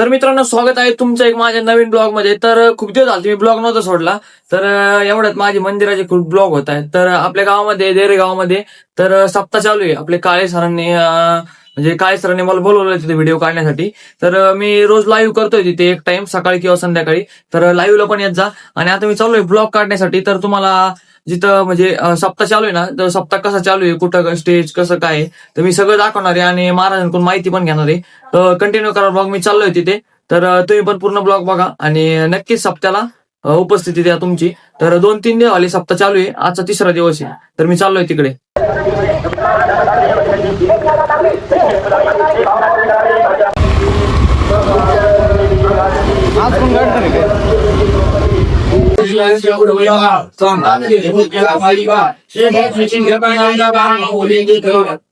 तर मित्रांनो स्वागत आहे तुमचं एक माझ्या नवीन ब्लॉगमध्ये. तर खूप दिवस झाले मी ब्लॉग नव्हता सोडला. तर एवढ्यात माझे मंदिराचे खूप ब्लॉग होत आहेत तर आपल्या गावामध्ये देरे गावामध्ये तर सप्ताह चालू आहे. आपले काळे सरांनी म्हणजे काय सरांनी मला बोलवलं तिथे व्हिडिओ काढण्यासाठी. तर मी रोज लाईव्ह करतोय तिथे एक टाइम सकाळी किंवा संध्याकाळी. तर लाईव्हला पण येत जा. आणि आता मी चाललोय ब्लॉग काढण्यासाठी. तर तुम्हाला जिथं म्हणजे सप्ताह चालू आहे ना तर सप्ताह कसा चालू आहे कुठं स्टेज कसं काय तर मी सगळं दाखवणार आहे आणि महाराजांकडून माहिती पण घेणार आहे. तर कंटिन्यू करा ब्लॉग मी चाललोय तिथे. तर तुम्ही पण पूर्ण ब्लॉग बघा. आणि नक्कीच सप्त्याला उपस्थिती द्या तुमची. तर दोन तीन दिवस आले सप्ताह चालू आहे. आजचा तिसरा दिवस आहे. तर मी चाललोय तिकडे. 宣修儒要号藏南，即日本表法历报，是孔子经的八一一八二五篇经。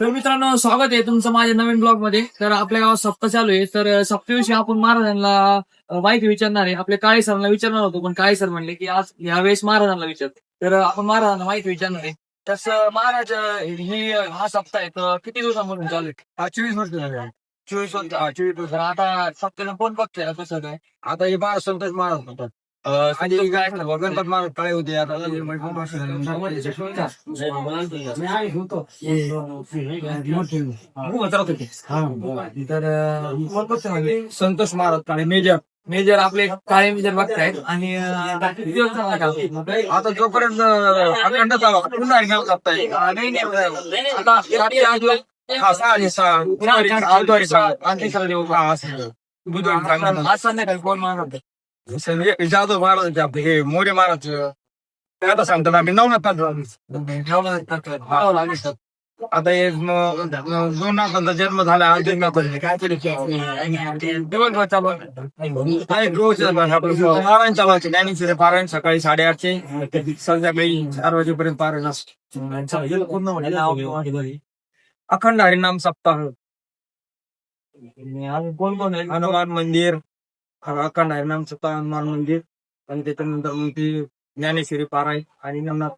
तर मित्रांनो स्वागत आहे तुमचं माझ्या नवीन ब्लॉगमध्ये. तर आपल्या गावात सप्ताह चालू आहे. तर सप्ताविषयी आपण महाराजांना माहिती विचारणार आहे. आपल्या काळे सरांना विचारणार होतो पण काळे सर म्हणले की आज यावेळेस महाराजांना विचार. तर आपण महाराजांना माहिती विचारणार आहे. तसं महाराज हे हा सप्ताह आहे. तर किती दिवसांपासून चालू आहे? हा चोवीस वर्ष झाले चोवीस वर्ष चोवीस वर्ष. आता सप्त्याला कोण बघतोय? कसं काय आता हे बारा संतोष महाराज होतात काळे होते म्हणजे म्हणजे? संतोष महाराज काळे मेजर मेजर आपले काळे मेजर बघतायत आणि? आता जोपर्यंत अखंड चालू पुन्हा एक्झाम जाताय आता हा सहा आणि सहा बुधवारी बुधवारी सहा आणि तिसरा दिवस हा असं बुधवारी सांगा आज संध्याकाळी कोण मारत जाधव महाराज आपले हे मोरे महाराज आता सांगतात आम्ही नवनाथ आता हे म- म- दोन नाथांचा जन्म झाला काहीतरी दिवसभर चालू पारायण चालू आहे ज्ञानेश्वरी पारायण सकाळी साडेआठचे संध्याकाळी चार वाजेपर्यंत पारायण असतं अखंड हरिनाम सप्ताह कोण कोण आहे हनुमान मंदिर अखंड हरिनाम सप्ताह हनुमान मंदिर आणि त्याच्यानंतर मग ती ज्ञानेश्वरी पारायण आणि नवनाथ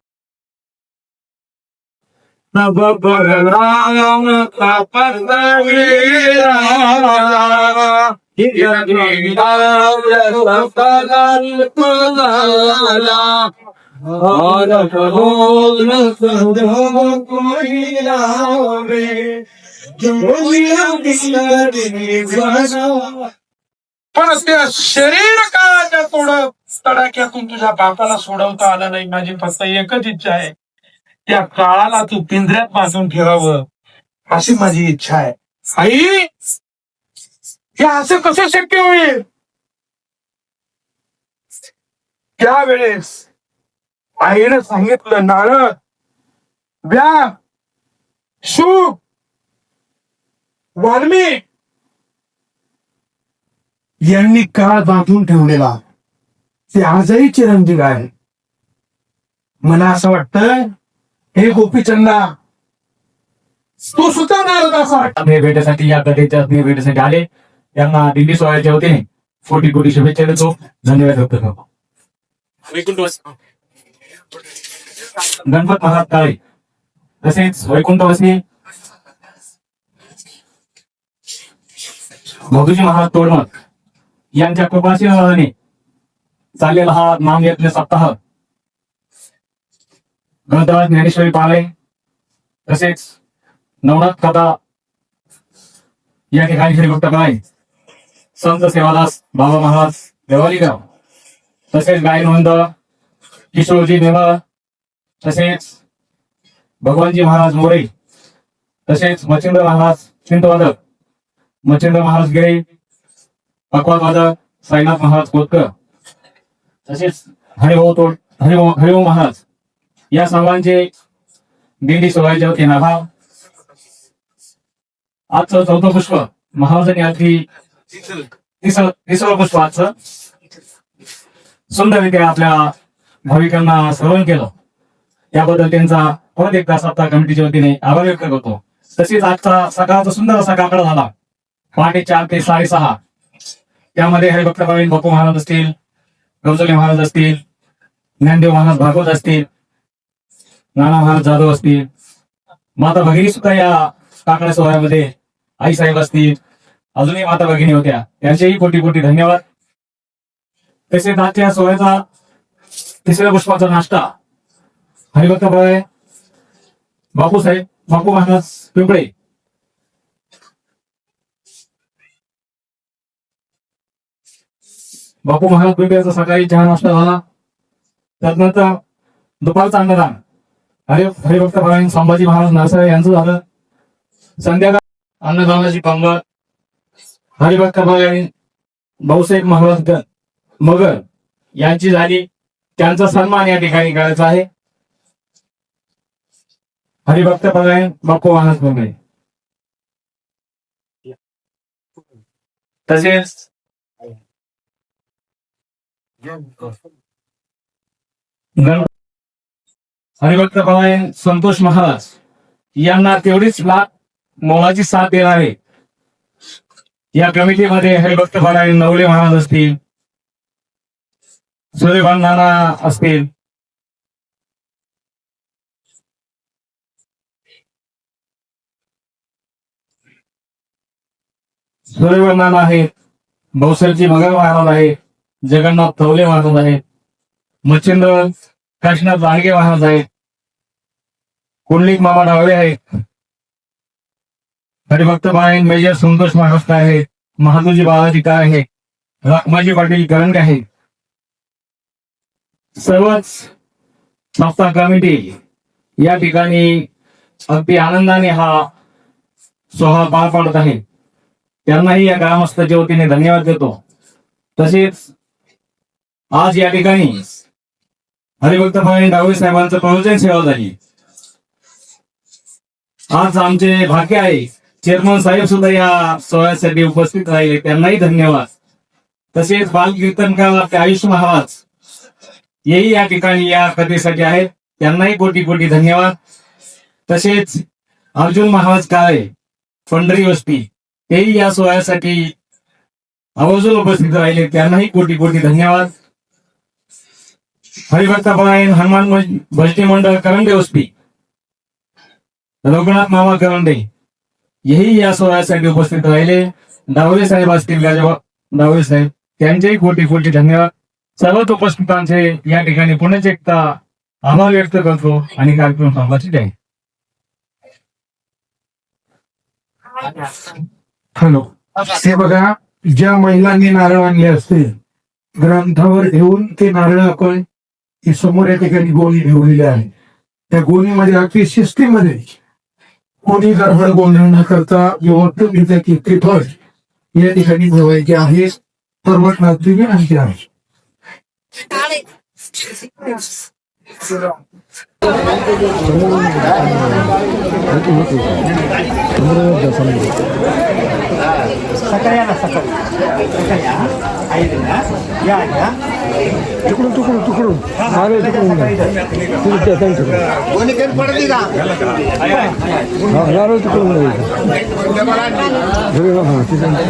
पण त्या शरीर काळाच्या थोडं तडाख्यातून तुझ्या बापाला सोडवता आलं नाही. माझी फक्त एकच इच्छा आहे. त्या काळाला तू पिंजऱ्यात बांधून ठेवावं. अशी माझी इच्छा आहे. आई हे असं कसं शक्य होईल? त्यावेळेस आईनं सांगितलं नारद व्या शुभ वाल्मिक. यांनी काळ बांधून ठेवलेला. ते आजही चिरंजीव आहे मला असं वाटतं हे गोपीचंदा तू सुद्धा नारद असं वाटतं भेटीसाठी या कथेच्या आपल्या भेटीसाठी आले. यांना दिल्ली सोडायचे होते कोटी कोटी शुभेच्छा देतो. धन्यवाद व्यक्त गणपत महाराज काळे तसेच वैकुंठवासी भगूजी महाराज तोडमत यांच्या कृपाशीर्वादाने चाललेला हा नामयज्ञ सप्ताह. ग्रंथराज ज्ञानेश्वरी पाळे तसेच नवनाथ कथा या ठिकाणी श्री गुप्त काय? संत सेवादास बाबा महाराज देवालीगाव तसेच गायनवंद किशोरजी नेवा तसेच भगवानजी महाराज मोरे तसेच मच्छिंद्र महाराज चिंतवादक मच्छिंद्र महाराज गिरे पकवाद वादक साईनाथ महाराज कोतकर. तसेच हरिभाऊ तोड हरिभाऊ हरिभाऊ महाराज. या सर्वांचे दिंडी सोहळ्याच्या वतीने आभार आजचं चौथं पुष्प महाराजांनी अगदी तिसरं पुष्प आजचं. सुंदररित्या आपल्या भाविकांना श्रवण केलं. याबद्दल त्यांचा परत एकदा सप्ताह कमिटीच्या वतीने आभार व्यक्त करतो. तसेच आजचा सकाळचा सुंदर असा काकडा झाला. पहाटे चार ते साडेसहा. त्यामध्ये हरिभक्त प्रवीण बापू महाराज असतील गौजले महाराज असतील ज्ञानदेव महाराज भागवत असतील नाना महाराज जाधव असतील माता भगिनी सुद्धा या काकडा सोहळ्यामध्ये आई साहेब असतील अजूनही माता भगिनी होत्या. त्यांचेही कोटी कोटी धन्यवाद. तसेच आजच्या सोहळ्याचा तिसऱ्या पुष्पाचा नाश्ता हरिभक्त प्रवीण बापू साहेब बापू महाराज पिंपळे बापू महाराज पिंपळेचा सकाळी चहा नाश्ता झाला. त्यानंतर दुपारचा अन्नदान. हरि हरिभक्त प्रवीण संभाजी महाराज नरसळे यांचं झालं. संध्याकाळ अन्नदानाची पंगत हरिभक्त प्रवीण भाऊसाहेब महाराज मगर यांची झाली. त्यांचा सन्मान या ठिकाणी करायचा आहे. हरिभक्त प्रवीण बापू महाराज पिंपळे तसेच हरिभक्त प्रवीण संतोष महाराज यांना तेवढीच लाख मोलाची साथ देणारे या कमिटीमध्ये हरिभक्त प्रवीण नवले महाराज असतील सूर्यभान नाना असतील सूर्यभान नाना आहेत भाऊसाहेबजी मगर महाराज आहेत. जगन्नाथ थवले महाराज आहेत. मच्छिंद्र काशीनाथ लांडगे महाराज आहेत. कुंडलिक मामा डावळे आहेत. हरिभक्त पायन मेजर संतोष महाराज काय आहेत? महादूजी बालाजी काय आहे राखमाजी पाटील करंग आहे सर्वच संस्था कमिटी या ठिकाणी अगदी आनंदाने हा सोहळा पार पाडत आहे. त्यांनाही या ग्रामस्थाच्या वतीने धन्यवाद देतो. तसेच आज या ठिकाणी हरिभक्त भाई डावळे साहेबांचं प्रवचन सेवा झाली. आज आमचे भाग्य आहे चेअरमन साहेब सुद्धा या सोहळ्यासाठी उपस्थित राहिले त्यांनाही धन्यवाद. तसेच बालकीर्तनकार आपले आयुष महाराज हेही या ठिकाणी या कथेसाठी आहेत त्यांनाही कोटी कोटी धन्यवाद. तसेच अर्जुन महाराज काळे पंढरी वस्ती तेही या सोहळ्यासाठी आवर्जून उपस्थित राहिले त्यांनाही कोटी कोटी धन्यवाद. हरिभक्त परायण हनुमान भज- भजनी मंडळ करंडे उस्पी. रघुनाथ मामा करंडे. हेही या सोहळ्यासाठी उपस्थित राहिले. डावरे साहेब असतील गाजबा डावरे साहेब. त्यांचेही कोटी कोटी धन्यवाद. सर्वच उपस्थितांचे या ठिकाणी पुण्याच एकदा आभार व्यक्त करतो आणि कार्यक्रम ठीक आहे. हॅलो. हे बघा ज्या महिलांनी नारळ आणले असतील ग्रंथावर घेऊन ते नारळ आपण ही समोर या ठिकाणी गोणी ठेवलेली आहे. त्या गोणीमध्ये अगदी शिस्तीमध्ये कोणी गडबड गोंधळ न करता व्यवस्थित घेते की तिथं या ठिकाणी ठेवायचे आहे सर्वच विनंती आहे. টুকরুন টুকরুন টুকরুন আরে টুকরুন না ঠিক আছে থ্যাংক ইউ বনি কেন পড়ে দিগা হ্যাঁ আরে টুকরুন না ধরে না ঠিক আছে